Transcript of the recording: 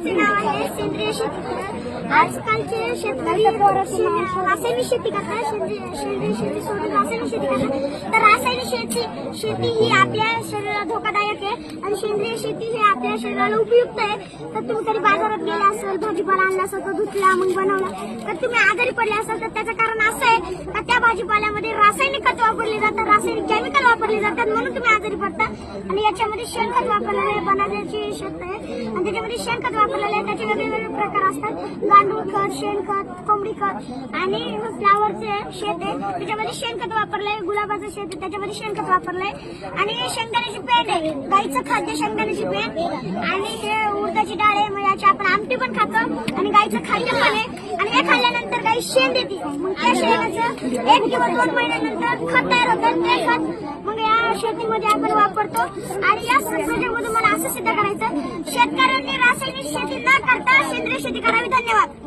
आजचे नाव आहे सेंद्रिय शेती आजकालचे शेतकरी रासायनिक शेती करतात सेंद्रिय शेती सोडून रासायनिक शेती करतात. तर रासायनिक शेती शेती ही आपल्या शरीराला धोकादायक आहे आणि सेंद्रिय शेती ही आपल्या शरीराला उपयुक्त आहे. तर तुम्ही तरी बाजारात गेला भाजीपाला आणला असेल तर धुतला मग बनवला. तर तुम्ही आजारी पडले असाल तर त्याचं कारण असं आहे का त्या भाजीपाल्यामध्ये रासायनिक खत वापरले जातात रासायनिक केमिकल वापरले जातात म्हणून तुम्ही आजारी पडता? आणि याच्यामध्ये शेणखत वापरलेलं आहे बनाजाची शेत आहे. आणि त्याच्यामध्ये शेणखत वापरलेलं आहे त्याचे वेगवेगळे प्रकार असतात. गांडूळ खत शेणखत कोंबडी खत आणि फ्लावरचे शेत आहे. त्याच्यामध्ये शेणखत वापरलंय गुलाबाचं शेत आहे त्याच्यामध्ये शेणखत वापरलंय. आणि हे शेंगदाण्याची पेंड आहे गाईचं खाद्य शेंगदाण्याची पेंड. आणि हे उडदाची डाळ आहे मग आपण आमटी पण खातो आणि गायचं खाद्य पण आहे. आणि हे खाल्ल्यानंतर गाय शेण देते. मग त्या शेणाचं एक किंवा दोन महिन्यानंतर खत तयार होतं. ते खत मग या शेतीमध्ये आपण वापरतो. आणि या सगळ्यामधून मला असं सिद्ध करायचं शेतकऱ्यांनी रासायनिक शेती न करता सेंद्रिय शेती करावी. धन्यवाद.